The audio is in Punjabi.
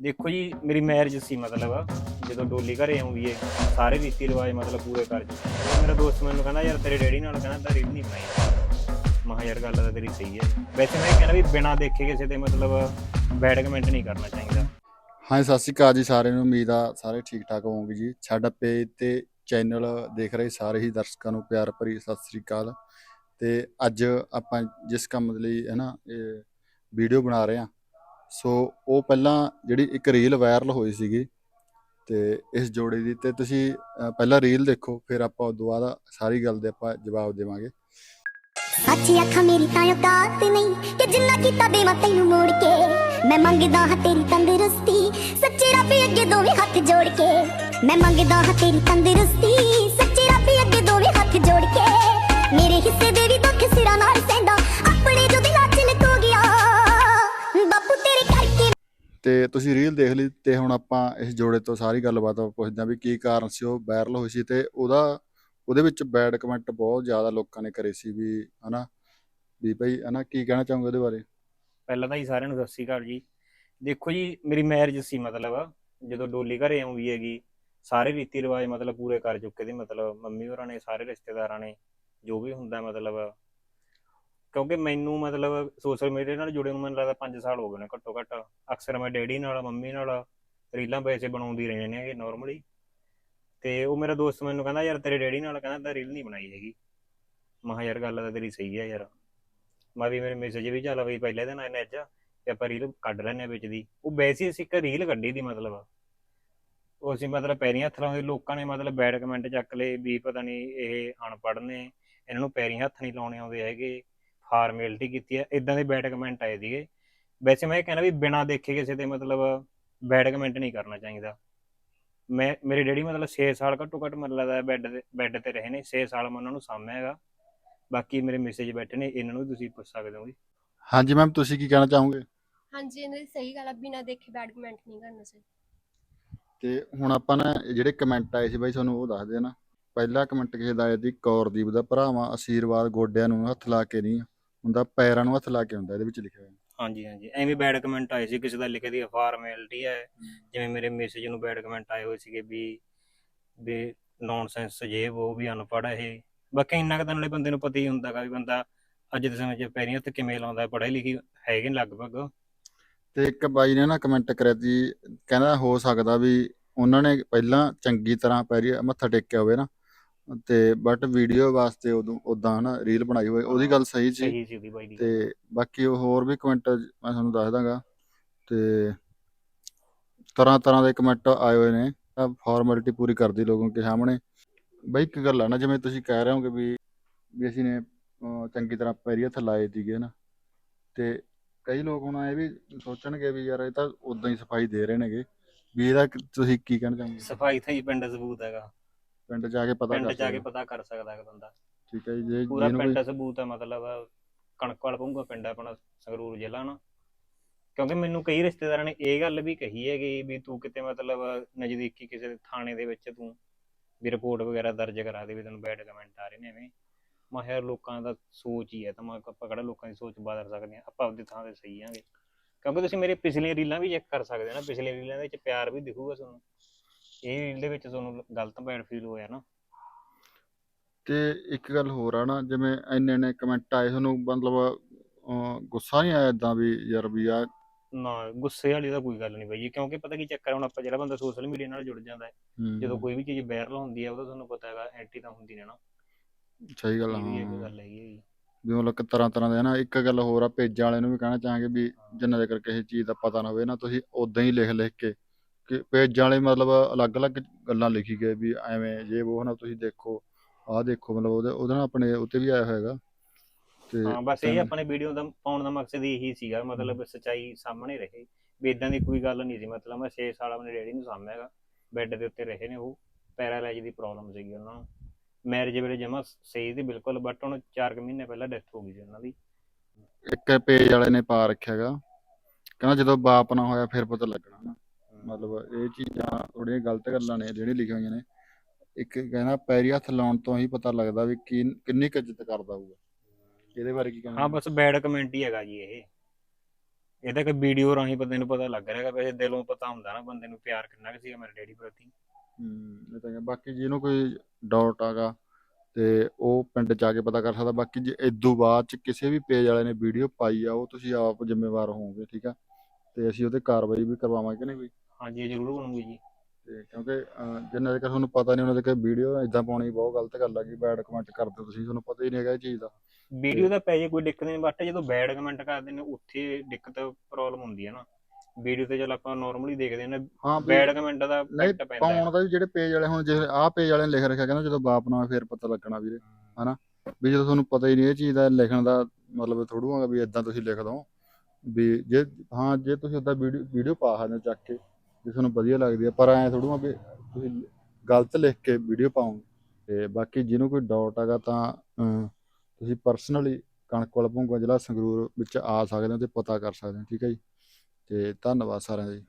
ਦੇਖੋ ਜੀ, ਮੇਰੀ ਮੈਰਿਜ ਸੀ ਮਤਲਬ, ਜਦੋਂ ਡੋਲੀ ਘਰੇ ਆਉਂਦੀ ਏ, ਸਾਰੇ ਰੀਤੀ ਰਿਵਾਜ ਮਤਲਬ ਪੂਰੇ ਕਰ ਚੁੱਕੇ ਮੇਰਾ ਦੋਸਤ ਮੈਨੂੰ ਕਹਿੰਦਾ, ਯਾਰ ਤੇਰੇ ਡੈਡੀ ਨਾਲ ਕਹਿੰਦਾ ਤਾਂ ਰੀਲ ਨਹੀਂ ਬਣਾਈ। ਮਹਾ ਯਾਰ, ਗੱਲ ਤਾਂ ਤੇਰੀ ਸਹੀ ਹੈ ਵੈਸੇ ਮੈਂ ਕਹਿੰਦਾ ਵੀ ਬਿਨਾਂ ਦੇਖੇ ਕਿਸੇ ਦੇ ਮਤਲਬ ਬੈਡ ਕਮੈਂਟ ਨਹੀਂ ਕਰਨਾ ਚਾਹੀਦਾ। ਹਾਂ ਸਤਿ ਸ਼੍ਰੀ ਅਕਾਲ ਜੀ ਸਾਰਿਆਂ ਨੂੰ। ਉਮੀਦ ਆ ਸਾਰੇ ਠੀਕ ਠਾਕ ਹੋਵੋਗੇ ਜੀ। ਸਾਡਾ ਪੇਜ ਤੇ ਚੈਨਲ ਦੇਖ ਰਹੇ ਸਾਰੇ ਹੀ ਦਰਸ਼ਕਾਂ ਨੂੰ ਪਿਆਰ ਭਰੀ ਸਤਿ ਸ਼੍ਰੀ ਅਕਾਲ। ਤੇ ਅੱਜ ਆਪਾਂ ਜਿਸ ਕੰਮ ਲਈ ਹੈ ਨਾ ਵੀਡੀਓ ਬਣਾ ਰਹੇ ਹਾਂ ਸੋ ਉਹ ਪਹਿਲਾਂ ਜਿਹੜੀ ਇੱਕ ਰੀਲ ਵਾਇਰਲ ਹੋਈ ਸੀਗੀ ਤੇ ਇਸ ਜੋੜੇ ਦੀ ਤੇ ਤੁਸੀਂ ਅ, ਪਹਿਲਾਂ ਰੀਲ ਦੇਖੋ ਫਿਰ ਆਪਾਂ ਉਹ ਸਾਰੀ ਗੱਲ ਦੇ ਆਪਾਂ ਜਵਾਬ ਦੇਵਾਂਗੇ। ਸੱਚੀ ਅੱਖਾਂ ਮੇਰੀ ਤਾਂ ਔਕਾਤ ਨਹੀਂ ਕਿ ਜਿੰਨਾ ਕੀਤਾ ਦੇਵਾਂ ਤੈਨੂੰ ਮੋੜ ਕੇ। ਮੈਂ ਮੰਗਦਾ ਹਾਂ ਤੇਰੀ ਤੰਦਰੁਸਤੀ ਸੱਚੇ ਰੱਬ ਅੱਗੇ ਦੋਵੇਂ ਹੱਥ ਜੋੜ ਕੇ। ਮੈਂ ਮੰਗਦਾ ਹਾਂ ਤੇਰੀ ਤੰਦਰੁਸਤੀ ਤੇ ਤੁਸੀਂ ਰੀਲ ਦੇਖ ਲਈ ਤੇ ਹੁਣ ਆਪਾਂ ਇਸ ਜੋੜੇ ਤੋਂ ਸਾਰੀ ਗੱਲਬਾਤ ਪੁੱਛਦੇ ਹਾਂ ਵੀ ਕੀ ਕਾਰਨ ਸੀ, ਉਹ ਵਾਇਰਲ ਹੋਈ ਸੀ ਤੇ ਉਹਦਾ, ਉਹਦੇ ਵਿੱਚ ਬੈਡ ਕਮੈਂਟ ਬਹੁਤ ਜ਼ਿਆਦਾ ਲੋਕਾਂ ਨੇ ਕਰੇ ਸੀ ਵੀ, ਹਨਾ, ਵੀ ਭਾਈ, ਹਨਾ, ਕੀ ਕਹਿਣਾ ਚਾਹੋਗੇ ਉਹਦੇ ਬਾਰੇ? ਪਹਿਲਾਂ ਤਾਂ ਜੀ ਸਾਰਿਆਂ ਨੂੰ ਸਤਿ ਸ਼੍ਰੀ ਅਕਾਲ ਜੀ। ਦੇਖੋ ਜੀ, ਮੇਰੀ ਮੈਰਿਜ ਸੀ ਮਤਲਬ, ਜਦੋਂ ਡੋਲੀ ਘਰੇ ਆਉਂਦੀ ਹੈਗੀ, ਸਾਰੇ ਰੀਤੀ ਰਿਵਾਜ ਮਤਲਬ ਪੂਰੇ ਕਰ ਚੁੱਕੇ ਸੀ, ਮਤਲਬ ਮੰਮੀ ਹੋਰਾਂ ਨੇ, ਸਾਰੇ ਰਿਸ਼ਤੇਦਾਰਾਂ ਨੇ, ਜੋ ਵੀ ਹੁੰਦਾ ਮਤਲਬ ਕਿਉਂਕਿ ਮੈਨੂੰ ਮਤਲਬ ਸੋਸ਼ਲ ਮੀਡੀਆ ਨਾਲ ਜੁੜੇ ਨੂੰ ਮੈਨੂੰ ਲੱਗਦਾ 5 ਸਾਲ ਹੋ ਗਏ ਨੇ ਘੱਟੋ ਘੱਟ। ਅਕਸਰ ਮੈਂ ਡੈਡੀ ਨਾਲ, ਮੰਮੀ ਨਾਲ ਰੀਲਾਂ ਵੈਸੇ ਬਣਾਉਂਦੀ ਰਹੇ ਨੇ ਨਾਰਮਲੀ ਤੇ ਉਹ ਮੇਰਾ ਦੋਸਤ ਮੈਨੂੰ ਕਹਿੰਦਾ, ਯਾਰ ਤੇਰੇ ਡੈਡੀ ਨਾਲ ਕਹਿੰਦਾ ਤਾਂ ਰੀਲ ਨਹੀਂ ਬਣਾਈ ਹੈਗੀ। ਮੈਂ ਕਿਹਾ, ਯਾਰ ਗੱਲ ਤਾਂ ਤੇਰੀ ਸਹੀ ਹੈ ਯਾਰ। ਮੈਂ ਵੀ, ਮੇਰੇ ਮੈਸੇਜ ਵੀ ਚੱਲ ਬਈ ਪਹਿਲੇ ਦਿਨ ਆਏ ਨੇ ਅੱਜ, ਤੇ ਆਪਾਂ ਰੀਲ ਕੱਢ ਲੈਣੇ ਵਿੱਚ ਦੀ। ਉਹ ਵੈਸੇ ਅਸੀਂ ਇੱਕ ਰੀਲ ਕੱਢੀ ਦੀ ਮਤਲਬ। ਉਹ ਅਸੀਂ ਮਤਲਬ ਪੈਰੀਂ ਹੱਥ ਲਾਉਂਦੇ ਲੋਕਾਂ ਨੇ ਮਤਲਬ ਬੈਡ ਕਮੈਂਟ ਚੱਕ ਲਏ ਵੀ ਪਤਾ ਨਹੀਂ ਇਹ ਅਨਪੜ੍ਹ ਨੇ, ਇਹਨਾਂ ਨੂੰ ਪੈਰੀਂ ਹੱਥ ਨਹੀਂ ਲਾਉਣੇ ਆਉਂਦੇ ਹੈਗੇ। ਫਾਰਮੈਲਿਟੀ ਕੀਤੀ ਹੈ ਇਦਾਂ ਦੇ ਬੈਡ ਕਮੈਂਟ ਆਏ ਸੀਗੇ। ਵੈਸੇ ਮੈਂ ਇਹ ਕਹਿਣਾ ਵੀ ਬਿਨਾਂ ਦੇਖੇ ਕਿਸੇ ਦੇ ਮਤਲਬ ਬੈਡ ਕਮੈਂਟ ਨਹੀਂ ਕਰਨਾ ਚਾਹੀਦਾ। ਮੈਂ ਮੇਰੇ ਡੈਡੀ ਮਤਲਬ 6 ਸਾਲ ਘੱਟੋ ਘੱਟ ਮੈਨੂੰ ਲੱਗਦਾ ਬੈੱਡ ਤੇ ਬੈੱਡ ਤੇ ਰਹੇ ਨੇ 6 ਸਾਲ ਮੈਂ ਉਹਨਾਂ ਨੂੰ ਸਾਂਭਿਆ ਹੈਗਾ। ਬਾਕੀ ਮੇਰੇ ਮੈਸੇਜ ਬੈਠੇ ਨੇ ਇਹਨਾਂ ਨੂੰ ਵੀ ਤੁਸੀਂ ਪੁੱਛ ਸਕਦੇ ਹੋ ਜੀ। ਹਾਂਜੀ ਮੈਮ ਤੁਸੀਂ ਕੀ ਕਹਿਣਾ ਚਾਹੋਗੇ? ਹਾਂਜੀ ਇਹਨਾਂ ਦੀ ਸਹੀ ਗੱਲ ਆ ਬਿਨਾਂ ਦੇਖੇ ਬੈਡ ਕਮੈਂਟ ਨਹੀਂ ਕਰਨਾ ਚਾਹੀਦਾ। ਤੇ ਹੁਣ ਆਪਾਂ ਨਾ ਜਿਹੜੇ ਕਮੈਂਟ ਆਏ ਸੀ ਬਾਈ ਤੁਹਾਨੂੰ ਉਹ ਦੱਸ ਦੇਣਾ ਪਹਿਲਾ ਕਮੈਂਟ ਕਿਸੇ ਦਾ ਆਇਆ ਸੀ ਕੌਰਦੀਪ ਦਾ ਭਰਾਵਾਂ ਆਸ਼ੀਰਵਾਦ ਗੋਡਿਆਂ ਨੂੰ ਹੱਥ ਲਾ ਕੇ ਨਹੀਂ ਹੁੰਦਾ ਪੈਰਾਂ ਨੂੰ ਹੱਥ ਲਾ ਕੇ ਹੁੰਦਾ ਇਹਦੇ ਵਿੱਚ ਲਿਖਿਆ ਹੋਇਆ। ਹਾਂਜੀ ਹਾਂਜੀ। ਐਵੇਂ ਬੈਡ ਕਮੈਂਟ ਆਏ ਸੀ ਕਿਸੇ ਦਾ ਲਿਖੇ ਦੀ ਫਾਰਮੈਲਿਟੀ ਹੈ। ਜਿਵੇਂ ਮੇਰੇ ਮੈਸੇਜ ਨੂੰ ਬੈਡ ਕਮੈਂਟ ਆਏ ਹੋਏ ਸੀਗੇ ਵੀ ਵੀ ਨੌਨਸੈਂਸ ਜੇ ਉਹ ਵੀ ਅਨਪੜ੍ਹ ਹੈ ਇਹ। ਬਾਕੀ ਇੰਨਾ ਕੁ ਤਾਂ ਨਾਲੇ ਬੰਦੇ ਨੂੰ ਪਤਾ ਹੀ ਹੁੰਦਾਗਾ ਵੀ ਬੰਦਾ ਅੱਜ ਦੇ ਸਮੇਂ 'ਚ ਪੈਰੀਂ ਹੱਥ ਕਿਵੇਂ ਲਾਉਂਦਾ ਪੜ੍ਹੇ ਲਿਖੀ ਹੈਗੇ ਨੇ ਲਗਭਗ। ਤੇ ਇੱਕ ਬਾਈ ਨੇ ਨਾ ਕਮੈਂਟ ਕਰਿਆ ਸੀ ਕਹਿੰਦਾ ਹੋ ਸਕਦਾ ਵੀ ਉਹਨਾਂ ਨੇ ਪਹਿਲਾਂ ਚੰਗੀ ਤਰ੍ਹਾਂ ਪੈਰੀ ਮੱਥਾ ਟੇਕਿਆ ਹੋਵੇ ਨਾ। ਤੇ ਬਟ ਵੀਡੀਓ ਵਾਸਤੇ ਉਦੋਂ ਉਦਾਂ ਨਾ ਰੀਲ ਬਣਾਈ ਹੋਈ ਉਹਦੀ ਗੱਲ ਸਹੀ ਸੀ। ਸਹੀ ਸੀ ਉਹਦੀ ਬਾਈ ਦੀ। ਤੇ ਬਾਕੀ ਉਹ ਹੋਰ ਵੀ ਕਮੈਂਟ ਮੈਂ ਤੁਹਾਨੂੰ ਦੱਸ ਦਾਂਗਾ। ਤੇ ਤਰ੍ਹਾਂ ਤਰ੍ਹਾਂ ਦੇ ਕਮੈਂਟ ਆਏ ਹੋਏ ਨੇ। ਫਾਰਮੈਲਿਟੀ ਪੂਰੀ ਕਰਦੀ ਲੋਕਾਂ ਕੇ ਸਾਹਮਣੇ। ਬਈ ਇੱਕ ਗੱਲ ਆ ਨਾ ਜਿਵੇਂ ਤੁਸੀਂ ਕਹਿ ਰਹੇ ਹੋਗੇ ਵੀ ਵੀ ਅਸੀਂ ਨੇ ਅਹ, ਚੰਗੀ ਤਰ੍ਹਾਂ ਪੈਰੀ ਹੱਥ ਲਾਏ ਸੀਗੇ ਨਾ ਤੇ ਕਈ ਲੋਕ ਹੁਣ ਇਹ ਵੀ ਸੋਚਣਗੇ ਵੀ ਯਾਰ ਇਹ ਤਾਂ ਉਦਾਂ ਹੀ ਸਫ਼ਾਈ ਦੇ ਰਹੇ ਨੇਗੇ। ਵੀ ਇਹਦਾ ਕ- ਤੁਸੀਂ ਕੀ ਕਹਿਣਾ ਚਾਹੋਗੇ? ਸਫ਼ਾਈ ਤਾਂ ਹੀ ਪਿੰਡ ਸਬੂਤ ਹੈਗਾ। ਪਿੰਡ ਜਾ ਕੇ ਪਤਾ ਪਿੰਡ ਕਰ ਜਾ ਕੇ ਪਤਾ ਕਰ ਸਕਦਾ ਹੈ ਬੰਦਾ। ਠੀਕ ਹੈ ਜੀ ਜੇ ਪੂਰਾ ਜਿਹਨੂੰ ਕੋਈ ਪਿੰਡ ਸਬੂਤ ਹੈ ਮਤਲਬ ਕਣਕ ਵਾਲਾ ਪਊਗਾ ਪਿੰਡ ਆਪਣਾ ਸੰਗਰੂਰ ਜ਼ਿਲ੍ਹਾ ਨਾ। ਕਿਉਂਕਿ ਮੈਨੂੰ ਕਈ ਰਿਸ਼ਤੇਦਾਰਾਂ ਨੇ ਇਹ ਗੱਲ ਵੀ ਕਹੀ ਹੈਗੀ ਵੀ ਤੂੰ ਕਿਤੇ ਮਤਲਬ ਨਜ਼ਦੀਕੀ ਕਿਸੇ ਥਾਣੇ ਦੇ ਵਿੱਚ ਤੂੰ ਵੀ ਰਿਪੋਰਟ ਵਗੈਰਾ ਦਰਜ ਕਰਾ ਦੇ ਵੀ ਤੈਨੂੰ ਬੈਡ ਕਮੈਂਟ ਆ ਰਹੇ ਨੇ ਐਵੇਂ। ਮੈਂ ਕਿਹਾ ਯਾਰ ਲੋਕਾਂ ਦਾ ਸੋਚ ਹੀ ਹੈ ਤਾਂ ਮੈਂ ਆਪਾਂ ਕਿਹੜਾ ਲੋਕਾਂ ਦੀ ਸੋਚ ਬਦਲ ਸਕਦੇ ਹਾਂ? ਆਪਾਂ ਆਪਦੀ ਥਾਂ ਤੇ ਸਹੀ ਆਂਗੇ। ਕਿਉਂਕਿ ਤੁਸੀਂ ਮੇਰੇ ਪਿਛਲੀਆਂ ਰੀਲਾਂ ਵੀ ਚੈੱਕ ਕਰ ਸਕਦੇ ਹੋ ਨਾ ਪਿਛਲੀਆਂ ਰੀਲਾਂ ਦੇ ਵਿੱਚ ਪਿਆਰ ਵੀ ਦਿਖੂਗਾ ਤੁਹਾਨੂੰ। ਇਹ ਰੀਲ ਦੇ ਵਿੱਚ ਤੁਹਾਨੂੰ ਗਲਤ ਬੈਡ ਫੀਲ ਹੋਇਆ ਨਾ। ਤੇ ਇੱਕ ਗੱਲ ਹੋਰ ਆ ਨਾ ਜਿਵੇਂ ਇੰਨੇ ਨੇ ਕਮੈਂਟ ਆਏ ਤੁਹਾਨੂੰ ਮਤਲਬ ਅਹ, ਗੁੱਸਾ ਨਹੀਂ ਆਇਆ ਇਦਾਂ ਵੀ ਯਾਰ ਵੀ ਆ ਨਾ ਗੁੱਸੇ ਵਾਲੀ ਤਾਂ ਕੋਈ ਗੱਲ ਨਹੀਂ ਬਾਈ ਜੀ ਕਿਉਂਕਿ ਪਤਾ ਕੀ ਚੱਕਰ ਹੈ ਹੁਣ ਆਪਾਂ ਜਿਹੜਾ ਬੰਦਾ ਸੋਸ਼ਲ ਮੀਡੀਆ ਨਾਲ ਜੁੜ ਜਾਂਦਾ ਹੈ ਜਦੋਂ ਕੋਈ ਵੀ ਚੀਜ਼ ਵਾਇਰਲ ਹੁੰਦੀ ਹੈ ਉਹਦਾ ਤੁਹਾਨੂੰ ਪਤਾ ਹੈਗਾ ਐਂਟੀ ਤਾਂ ਹੁੰਦੀ ਨੇ ਨਾ। ਸਹੀ ਗੱਲ ਆ, ਇਹ ਵੀ ਇੱਕ ਹਾਂ ਗੱਲ ਹੈਗੀ ਹੈ ਜੀ। ਵੀ ਮਤਲਬ ਕਿ ਤਰ੍ਹਾਂ ਤਰ੍ਹਾਂ ਦੇ ਨਾ ਇੱਕ ਗੱਲ ਹੋਰ ਆ ਪੇਜਾਂ ਵਾਲਿਆਂ ਨੂੰ ਵੀ ਕਹਿਣਾ ਚਾਹਾਂਗੇ ਵੀ ਜਿੰਨਾ ਦੇ ਕਿਸੇ ਚੀਜ਼ ਦਾ ਪਤਾ ਨਾ ਹੋਵੇ ਨਾ ਤੁਸੀਂ ਉਦਾਂ ਹੀ ਲਿਖ ਲਿਖ ਕੇ ਕਿ ਪੇਜਾਂ ਵਾਲੇ ਮਤਲਬ ਅਲੱਗ-ਅਲੱਗ ਗੱਲਾਂ ਲਿਖੀ ਗਏ ਵੀ ਐਵੇਂ ਜੇ ਉਹ ਨਾ ਤੁਸੀਂ ਦੇਖੋ ਆਹ ਦੇਖੋ ਮਤਲਬ ਉਹਦੇ ਉਹਦੇ ਨਾਲ ਆਪਣੇ ਉੱਤੇ ਵੀ ਆਇਆ ਹੋਏਗਾ। ਤੇ ਹਾਂ ਬਸ ਇਹ ਆਪਣੇ ਵੀਡੀਓ ਦਾ ਪਾਉਣ ਦਾ ਮਕਸਦ ਇਹੀ ਸੀਗਾ ਮਤਲਬ ਸਚਾਈ ਸਾਹਮਣੇ ਰਹੇ। ਵੀ ਇਦਾਂ ਦੀ ਕੋਈ ਗੱਲ ਨਹੀਂ ਸੀ ਮਤਲਬ ਮੈਂ 6 ਸਾਲ ਆਪਣੇ ਡੈਡੀ ਨੂੰ ਸਾਂਭਿਆ ਹੈਗਾ ਬੈੱਡ ਦੇ ਉੱਤੇ ਰਹੇ ਨੇ ਉਹ ਪੈਰਾਲਾਈਜ਼ ਦੀ ਪ੍ਰੋਬਲਮ ਸੀਗੀ ਉਹਨਾਂ ਨੂੰ। ਮੈਰਿਜ ਵੇਲੇ ਜਮਾ ਸਹੀ ਸੀ ਬਿਲਕੁਲ ਬਟ ਹੁਣ 4 ਮਹੀਨੇ ਪਹਿਲਾਂ ਡੈਥ ਹੋ ਗਈ ਸੀ ਉਹਨਾਂ ਦੀ। ਇੱਕ ਪੇਜ ਵਾਲੇ ਨੇ ਪਾ ਰੱਖਿਆਗਾ ਕਹਿੰਦਾ ਜਦੋਂ ਬਾਪ ਨਾ ਹੋਇਆ ਫਿਰ ਪਤਾ ਲੱਗਣਾ ਨਾ। ਮਤਲਬ ਇਹ ਚੀਜ਼ਾਂ ਥੋੜੀਆਂ ਗਲਤ ਗੱਲਾਂ ਨੇ ਜਿਹੜੀਆਂ ਲਿਖੀਆਂ ਹੋਈਆਂ ਨੇ। ਇੱਕ ਕਹਿੰਦਾ ਪੈਰੀ ਹੱਥ ਲਾਉਣ ਤੋਂ ਹੀ ਪਤਾ ਲੱਗਦਾ ਵੀ ਕੀ ਕਿੰਨੀ ਕੁ ਇੱਜ਼ਤ ਕਰਦਾ ਹੋਊਗਾ। ਇਹਦੇ ਬਾਰੇ ਕੀ ਕਹਿਣਾ? ਹਾਂ ਬਸ ਬੈਡ ਕਮੈਂਟ ਹੀ ਹੈਗਾ ਜੀ ਇਹ। ਇਹ ਤਾਂ ਇੱਕ ਵੀਡੀਓ ਰਾਹੀਂ ਬੰਦੇ ਨੂੰ ਪਤਾ ਲੱਗ ਰਿਹਾ ਹੈਗਾ ਵੈਸੇ ਦਿਲੋਂ ਪਤਾ ਹੁੰਦਾ ਨਾ ਬੰਦੇ ਨੂੰ ਪਿਆਰ ਕਿੰਨਾ ਕੁ ਸੀਗਾ ਮੇਰੇ ਡੈਡੀ ਪ੍ਰਤੀ। ਹੂੰ ਇਹ ਤਾਂ ਹੈ। ਬਾਕੀ ਜਿਹਨੂੰ ਕੋਈ ਡਾਊਟ ਆਗਾ ਤੇ ਉਹ ਪਿੰਡ ਚ ਆ ਕੇ ਪਤਾ ਕਰ ਸਕਦਾ। ਬਾਕੀ ਜੇ ਇਦੋਂ ਬਾਅਦ ਚ ਕਿਸੇ ਵੀ ਪੇਜ ਵਾਲੇ ਨੇ ਵੀਡੀਓ ਪਾਈ ਆ ਉਹ ਤੁਸੀਂ ਆਪ ਜ਼ਿੰਮੇਵਾਰ ਹੋਵੋਗੇ ਠੀਕ ਆ? ਤੇ ਅਸੀਂ ਉਹਤੇ ਕਾਰਵਾਈ ਵੀ ਕਰਵਾਵਾਂਗੇ ਕਿ ਨਹੀਂ ਕੋਈ? ਹਾਂਜੀ ਜ਼ਰੂਰ ਬਣੂਗੀ ਜੀ। ਤੇ ਕਿਉਂਕਿ ਅਹ, ਜਿੰਨਾ ਚਿਰ ਤੁਹਾਨੂੰ ਪਤਾ ਨਹੀਂ ਉਹਨਾਂ ਦੇ ਕਿ ਵੀਡੀਓ ਇਦਾਂ ਪਾਉਣੀ ਬਹੁਤ ਗਲਤ ਗੱਲ ਆ ਕਿ ਬੈਡ ਕਮੈਂਟ ਕਰਦੇ ਹੋ ਤੁਸੀਂ ਤੁਹਾਨੂੰ ਪਤਾ ਹੀ ਨਹੀਂ ਹੈਗਾ ਇਹ ਚੀਜ਼ ਦਾ। ਵੀਡੀਓ ਦਾ ਪੈ ਜੇ ਕੋਈ ਦਿੱਕਤ ਨਹੀਂ ਬਟ ਜਦੋਂ ਬੈਡ ਕਮੈਂਟ ਕਰਦੇ ਨੇ ਉੱਥੇ ਦਿੱਕਤ ਪ੍ਰੋਬਲਮ ਹੁੰਦੀ ਹੈ ਨਾ। ਵੀਡੀਓ ਤੇ ਚਲ ਆਪਾਂ ਨਾਰਮਲੀ ਦੇਖਦੇ ਹਾਂ ਨਾ ਹਾਂ ਵੀ ਬੈਡ ਕਮੈਂਟ ਦਾ ਨਹੀਂ ਇਫੈਕਟ ਪੈਂਦਾ ਹੈ। ਪਾਉਣ ਦਾ ਵੀ ਜਿਹੜੇ ਪੇਜ ਵਾਲੇ ਹੁਣ ਜੇ ਆਹ ਪੇਜ ਵਾਲੇ ਨੇ ਲਿਖ ਰੱਖਿਆ ਕਹਿੰਦਾ ਜਦੋਂ ਬਾਪ ਨਾਲ ਫੇਰ ਪਤਾ ਲੱਗਣਾ ਵੀਰੇ ਵੀ ਜਦੋਂ ਤੁਹਾਨੂੰ ਪਤਾ ਹੀ ਨਹੀਂ ਇਹ ਚੀਜ਼ ਦਾ ਲਿਖਣ ਦਾ ਮਤਲਬ ਥੋੜੂ ਹੈਗਾ ਵੀ ਇਦਾਂ ਤੁਸੀਂ ਲਿਖ ਦੋ। ਵੀ ਜੇ ਹਾਂ ਜੇ ਤੁਸੀਂ ਉਦਾਂ ਵੀਡੀਓ ਵੀਡੀਓ ਪਾ ਸਕਦੇ ਹੋ ਚੱਕ ਕੇ ਜੇ ਤੁਹਾਨੂੰ ਵਧੀਆ ਲੱਗਦੀ ਹੈ ਪਰ ਐਂ ਥੋੜੂ ਆ ਵੀ ਤੁਸੀਂ ਗਲਤ ਲਿਖ ਕੇ ਵੀਡੀਓ ਪਾਉਂਗੇ ਤੇ ਬਾਕੀ ਜਿਹਨੂੰ ਕੋਈ ਡਾਊਟ ਹੈਗਾ ਤਾਂ ਅਮ, ਤੁਸੀਂ ਪਰਸਨਲੀ ਕਣਕ ਵਾਲਾ ਭੁੰਗਾ ਜ਼ਿਲ੍ਹਾ ਸੰਗਰੂਰ ਵਿੱਚ ਆ ਸਕਦੇ ਹੋ ਤੇ ਪਤਾ ਕਰ ਸਕਦੇ ਹੋ ਠੀਕ ਹੈ ਜੀ? ਤੇ ਧੰਨਵਾਦ ਸਾਰਿਆਂ ਦਾ ਜੀ।